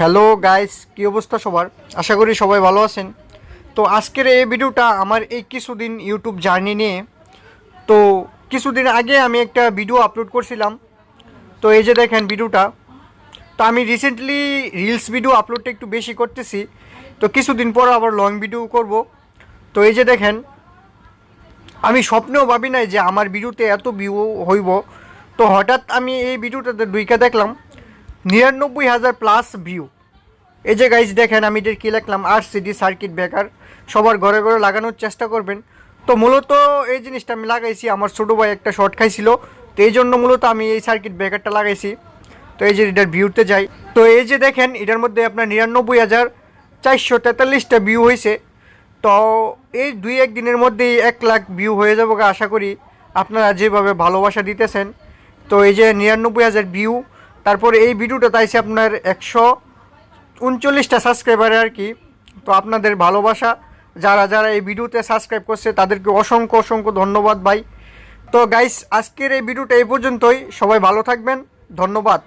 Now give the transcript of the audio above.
Hello guys কী অবস্থা সবার? আশা করি সবাই ভালো আছেন। তো আজকের এই ভিডিওটা আমার এই কিছুদিন ইউটিউব জার্নি নিয়ে। তো কিছুদিন আগে আমি একটা ভিডিও আপলোড করছিলাম। তো এই যে দেখেন ভিডিওটা তো আমি রিসেন্টলি রিলস ভিডিও আপলোডটা একটু বেশি করতেছি। তো কিছুদিন পর আবার লং ভিডিও করব। তো এই যে দেখেন, আমি স্বপ্নেও ভাবি নাই যে আমার ভিডিওতে এত ভিউ হইব। তো হঠাৎ আমি এই ভিডিওটাতে দুইকা দেখলাম। নিরানব্বই হাজার প্লাস ভিউ এই যে গাইজ দেখেন, আমি এটার কী লিখলাম আর সিডি সার্কিট ব্রেকার সবার ঘরে ঘরে লাগানোর চেষ্টা করবেন। তো মূলত এই জিনিসটা আমি লাগাইছি, আমার ছোটো ভাই একটা শর্ট খাইছিল। তো এই জন্য মূলত আমি এই সার্কিট ব্রেকারটা লাগাইছি। তো এই যে এটার ভিউতে যাই। তো এই যে দেখেন, এটার মধ্যে আপনার নিরানব্বই হাজার চারশো তেতাল্লিশটা ভিউ হয়েছে তো এই দুই এক দিনের মধ্যেই এক লাখ ভিউ হয়ে যাব আশা করি। আপনারা যেভাবে ভালোবাসা দিতেছেন। তো এই যে নিরানব্বই হাজার ভিউ তারপরে এই ভিডিওটা তাইছে আপনার একশো উনচল্লিশটা সাবস্ক্রাইবার আর কি। তো আপনাদের ভালোবাসা, যারা যারা এই ভিডিওতে সাবস্ক্রাইব করছে, তাদেরকে অসংখ্য অসংখ্য ধন্যবাদ ভাই। তো গাইস আজকের এই ভিডিওটা এই পর্যন্তই। সবাই ভালো থাকবেন। ধন্যবাদ।